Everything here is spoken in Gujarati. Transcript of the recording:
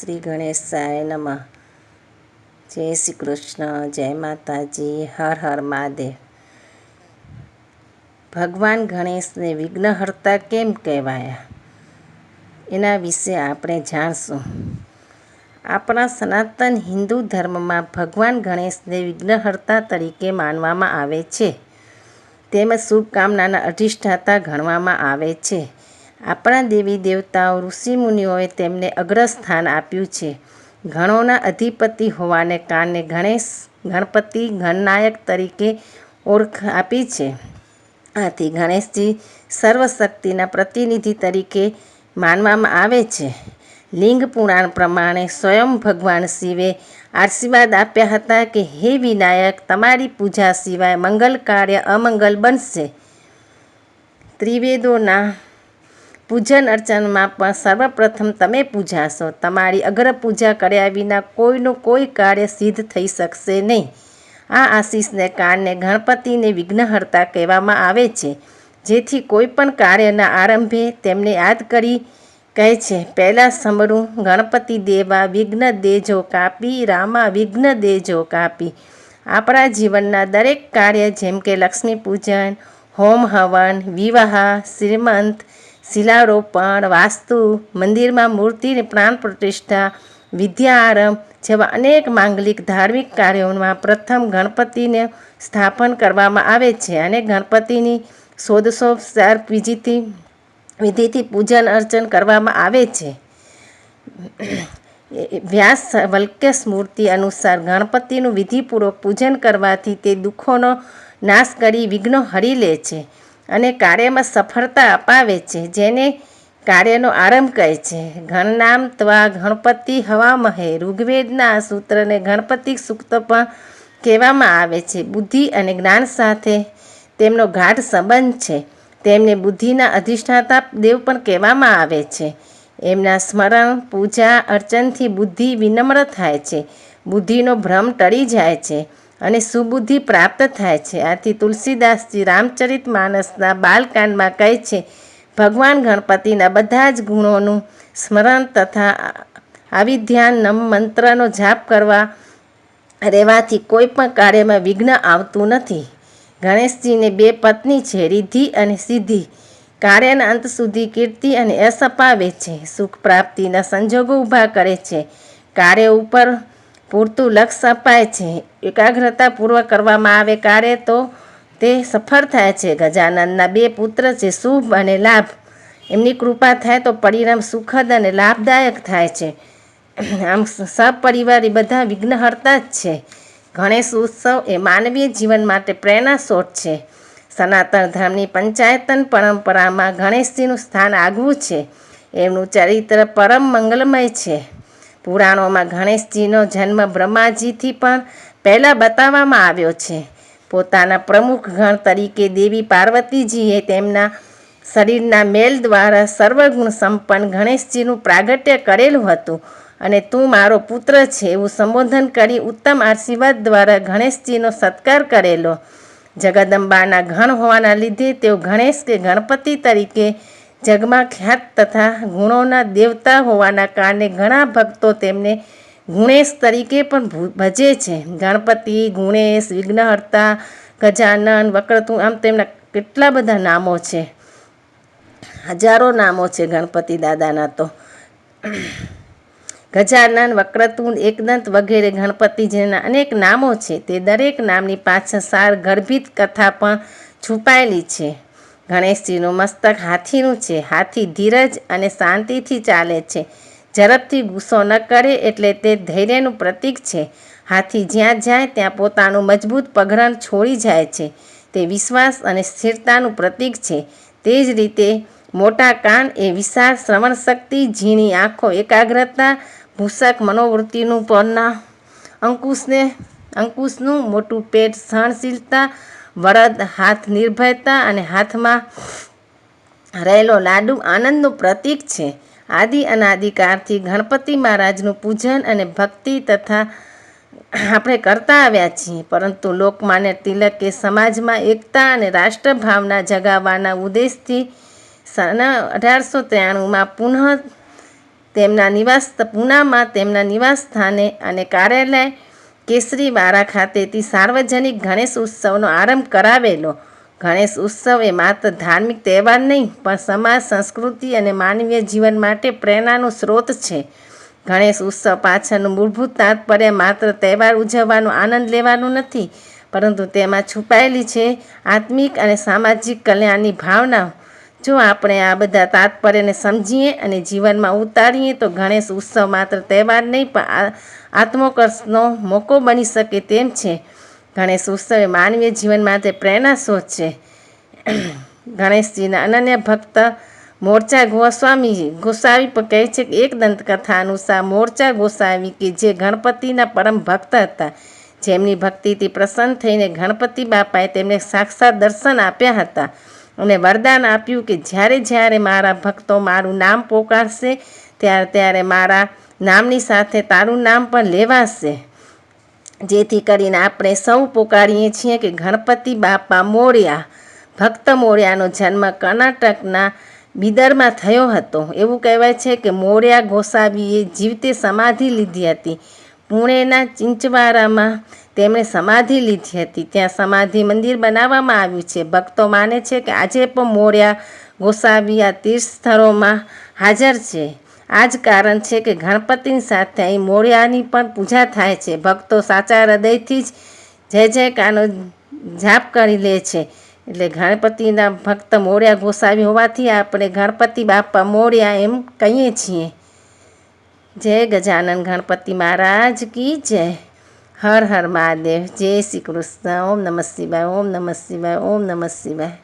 શ્રી ગણેશાય નમઃ. જય શ્રી કૃષ્ણ, જય માતાજી, હર હર મહાદેવ. ભગવાન ગણેશને વિઘ્નહર્તા કેમ કહેવાયા? એના વિશે આપણે જાણશું. આપણા સનાતન હિન્દુ ધર્મમાં ભગવાન ગણેશને વિઘ્નહર્તા તરીકે માનવામાં આવે છે. તેમજ શુભકામનાના અધિષ્ઠાતા ગણવામાં આવે છે. આપણા દેવી દેવતાઓ ઋષિમુનિઓએ તેમને અગ્રસ્થાન આપ્યું છે. ગણોના અધિપતિ હોવાને કારણે ગણેશ, ગણપતિ ગણનાયક તરીકે ઓળખ આપી છે. આથી ગણેશજી સર્વશક્તિના પ્રતિનિધિ તરીકે માનવામાં આવે છે. લિંગ પુરાણ પ્રમાણે સ્વયં ભગવાન શિવે આશીર્વાદ આપ્યા હતા કે, હે વિનાયક, તમારી પૂજા સિવાય મંગલ કાર્ય અમંગલ બનશે. ત્રિવેદોના પૂજન અર્ચનમાં પણ સર્વપ્રથમ તમે પૂજાશો. તમારી અગ્ર પૂજા કર્યા વિના કોઈનું કોઈ કાર્ય સિદ્ધ થઈ શકશે નહીં. આ આશીષને કારણે ગણપતિને વિઘ્નહર્તા કહેવામાં આવે છે. જેથી કોઈ પણ કાર્યના આરંભે તેમને યાદ કરી કહે છે, પહેલાં સમરું ગણપતિ દેવા વિઘ્ન દેજો કાપી, રામા વિઘ્ન દેજો કાપી. આપણા જીવનના દરેક કાર્ય જેમ કે લક્ષ્મી પૂજન, હોમ હવન, વિવાહ, શ્રીમંત શિલારોપણ, વાસ્તુ, મંદિરમાં મૂર્તિની પ્રાણ પ્રતિષ્ઠા વિદ્યા આરંભ જેવા અનેક માંગલિક ધાર્મિક કાર્યોમાં પ્રથમ ગણપતિને સ્થાપન કરવામાં આવે છે અને ગણપતિની ષોડશોપચાર વિધિથી વિધિથી પૂજન અર્ચન કરવામાં આવે છે. વ્યાસ વલ્ક્ય મૂર્તિ અનુસાર ગણપતિનું વિધિપૂર્વક પૂજન કરવાથી તે દુઃખોનો નાશ કરી વિઘ્નો હરી લે છે. અને કાર્યમાં સફળતા અપાવે છે, જેને કાર્યનો આરંભ કહે છે. ગણનામ ત્વા ગણપતિ હવામહે. ઋગ્વેદના સૂત્રને ગણપતિ સૂક્ત પણ કહેવામાં આવે છે. બુદ્ધિ અને જ્ઞાન સાથે તેમનો ગાઢ સંબંધ છે. તેમને બુદ્ધિના અધિષ્ઠાતા દેવ પણ કહેવામાં આવે છે. એમના સ્મરણ, પૂજા, અર્ચનથી બુદ્ધિ વિનમ્ર થાય છે. બુદ્ધિનો ભ્રમ ટળી જાય છે. અને સુબુદ્ધિ પ્રાપ્ત થાય છે. આથી તુલસીદાસજી રામચરિત માનસના બાલકાંડમાં કહે છે, ભગવાન ગણપતિના બધા જ ગુણોનું સ્મરણ તથા આવિધ્યાન નમ મંત્રનો જાપ કરવા રહેવાથી કોઈ પણ કાર્યમાં વિઘ્ન આવતું નથી. ગણેશજીને બે પત્ની છે, રિદ્ધિ અને સિદ્ધિ. કાર્યના અંત સુધી કીર્તિ અને યશ અપાવે છે. સુખ પ્રાપ્તિના સંજોગો ઊભા કરે છે. કાર્ય ઉપર પૂરતું લક્ષ્ય અપાય છે. એકાગ્રતાપૂર્વક કરવામાં આવે કાર્ય તો તે સફળ થાય છે. ગજાનંદના બે પુત્ર છે, શુભ અને લાભ. એમની કૃપા થાય તો પરિણામ સુખદ અને લાભદાયક થાય છે. આમ સપરિવાર બધા વિઘ્નહર્તા જ છે. ગણેશ ઉત્સવ એ માનવીય જીવન માટે પ્રેરણા સ્રોત છે. સનાતન ધર્મની પંચાયતન પરંપરામાં ગણેશજીનું સ્થાન આગવું છે. એમનું ચરિત્ર પરમ મંગલમય છે. પુરાણોમાં ગણેશજીનો જન્મ બ્રહ્માજીથી પણ પહેલાં બતાવવામાં આવ્યો છે. પોતાના પ્રમુખ ગણ તરીકે દેવી પાર્વતીજીએ તેમના શરીરના મેલ દ્વારા સર્વગુણ સંપન્ન ગણેશજીનું પ્રાગટ્ય કરેલું હતું અને તું મારો પુત્ર છે એવું સંબોધન કરી ઉત્તમ આશીર્વાદ દ્વારા ગણેશજીનો સત્કાર કરેલો. જગદંબાના ગણ હોવાના લીધે તેઓ ગણેશ કે ગણપતિ તરીકે જગમાં ખ્યાત તથા ગુણોના દેવતા હોવાના કારણે ઘણા ભક્તો તેમને ગુણેશ તરીકે પણ ભજે છે. ગણપતિ, ગુણેશ, વિઘ્નહર્તા, ગજાનન, વક્રતું, આમ તેમના કેટલા બધા નામો છે. હજારો નામો છે ગણપતિ દાદાના તો. ગજાનન, વક્રતુંડ, એકદંત વગેરે ગણપતિજીના અનેક નામો છે. તે દરેક નામની પાછળ સાર ગર્ભિત કથા પણ છુપાયેલી છે. ગણેશજીનું મસ્તક હાથીનું છે. હાથી ધીરજ અને શાંતિથી ચાલે છે. ઝડપથી ગુસ્સો ન કરે એટલે તે ધૈર્યનું પ્રતીક છે. હાથી જ્યાં જાય ત્યાં પોતાનું મજબૂત પગરણ છોડી જાય છે. તે વિશ્વાસ અને સ્થિરતાનું પ્રતીક છે. તે જ રીતે મોટા કાન એ વિશાળ શ્રવણ શક્તિ, ઝીણી આંખો, એકાગ્રતા, ભૂષક મનોવૃત્તિનું પરના અંકુશને, અંકુશનું મોટું પેટ સહનશીલતા વરદ હાથ નિર્ભયતા અને હાથમાં રહેલો લાડુ આનંદનું પ્રતીક છે. આદિ અનાદિકાળથી ગણપતિ મહારાજનું પૂજન અને ભક્તિ તથા આપણે કરતા આવ્યા છીએ. પરંતુ લોકમાન્ય તિલકે સમાજમાં એકતા અને રાષ્ટ્રભાવના જગાવવાના ઉદ્દેશથી સન અઢારસો ત્રાણુંમાં પુનઃ તેમના નિવાસ પૂનામાં તેમના નિવાસ સ્થાને અને કાર્યાલય કેસરીવાડા ખાતેથી સાર્વજનિક ગણેશ ઉત્સવનો આરંભ કરાવેલો. ગણેશ ઉત્સવ એ માત્ર ધાર્મિક તહેવાર નહીં, પણ સમાજ, સંસ્કૃતિ અને માનવીય જીવન માટે પ્રેરણાનો સ્ત્રોત છે. ગણેશ ઉત્સવ પાછળનું મૂળભૂત તાત્પર્ય માત્ર તહેવાર ઉજવવાનો આનંદ લેવાનું નથી, પરંતુ તેમાં છુપાયેલી છે આત્મિક અને સામાજિક કલ્યાણની ભાવના જો આપણે આ બધા તાત્પર્યને સમજીએ અને જીવનમાં ઉતારીએ તો ગણેશ ઉત્સવ માત્ર તહેવાર નહીં, પણ આત્મોકર્ષનો મોકો બની શકે તેમ છે. ગણેશ ઉત્સવ એ માનવીય જીવન માટે પ્રેરણા છે. ગણેશજીના અનન્ય ભક્ત મોરચા ગોસ્વામી ગોસાવી પણ કહે છે કે એક દંતકથા અનુસાર મોરચા ગોસાવી કે જે ગણપતિના પરમ ભક્ત હતા. જેમની ભક્તિથી પ્રસન્ન થઈને ગણપતિ બાપાએ તેમને સાક્ષાત દર્શન આપ્યા હતા. અને વરદાન આપ્યું કે જ્યારે જ્યારે મારા ભક્તો મારું નામ પોકારશે, ત્યારે ત્યારે મારા નામની સાથે તારું નામ પણ લેવાશે. જેથી કરીને આપણે સૌ પોકારીએ છીએ કે ગણપતિ બાપા મોર્યા, ભક્ત મોર્યાનો જન્મ કર્ણાટકના બિદરમાં થયો હતો. એવું કહેવાય છે કે મોર્યા ગોસાવીએ જીવતે સમાધિ લીધી હતી. પુણેના ચિંચવારામાં તેમણે સમાધિ લીધી હતી. ત્યાં સમાધિ મંદિર બનાવવામાં આવ્યું છે. ભક્તો માને છે કે આજે પણ મોર્યા ગોસાવી આ તીર્થ સ્થળોમાં હાજર છે. આ જ કારણ છે કે ગણપતિની સાથે અહીં મોર્યાની પણ પૂજા થાય છે. ભક્તો સાચા હૃદયથી જ જય જયકારનો જાપ કરી લે છે. એટલે ગણપતિના ભક્ત મોર્યા ગોસાવી હોવાથી આપણે ગણપતિ બાપા મોર્યા એમ કહીએ છીએ. જય ગજાનન ગણપતિ મહારાજ કી જય. હર હર મહાદેવ, જય શ્રી કૃષ્ણ. ઓમ નમઃ શિવાય, ઓમ નમઃ શિવાય, ઓમ નમઃ શિવાય.